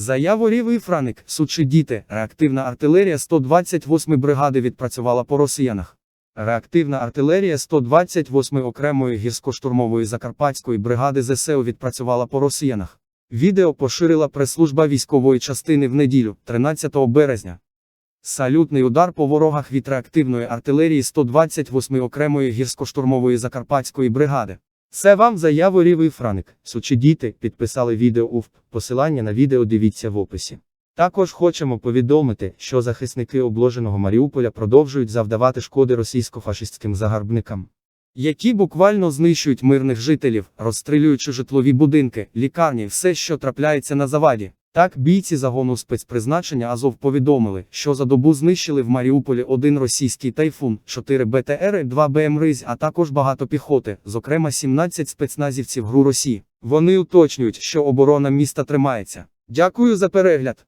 Заяву Рівий Франик, сучі діти, реактивна артилерія 128 бригади відпрацювала по росіянах. Реактивна артилерія 128 окремої гірсько-штурмової закарпатської бригади ЗСУ відпрацювала по росіянах. Відео поширила прес-служба військової частини в неділю, 13 березня. Салютний удар по ворогах від реактивної артилерії 128 окремої гірсько-штурмової закарпатської бригади. Це вам заяву Рівий Франик. Сучі діти підписали відео УФП. Посилання на відео дивіться в описі. Також хочемо повідомити, що захисники обложеного Маріуполя продовжують завдавати шкоди російсько-фашистським загарбникам, які буквально знищують мирних жителів, розстрілюючи житлові будинки, лікарні, все, що трапляється на заваді. Так, бійці загону спецпризначення Азов повідомили, що за добу знищили в Маріуполі один російський тайфун, 4 БТР, 2 БМРИЗ, а також багато піхоти, зокрема 17 спецназівців ГРУ Росії. Вони уточнюють, що оборона міста тримається. Дякую за перегляд.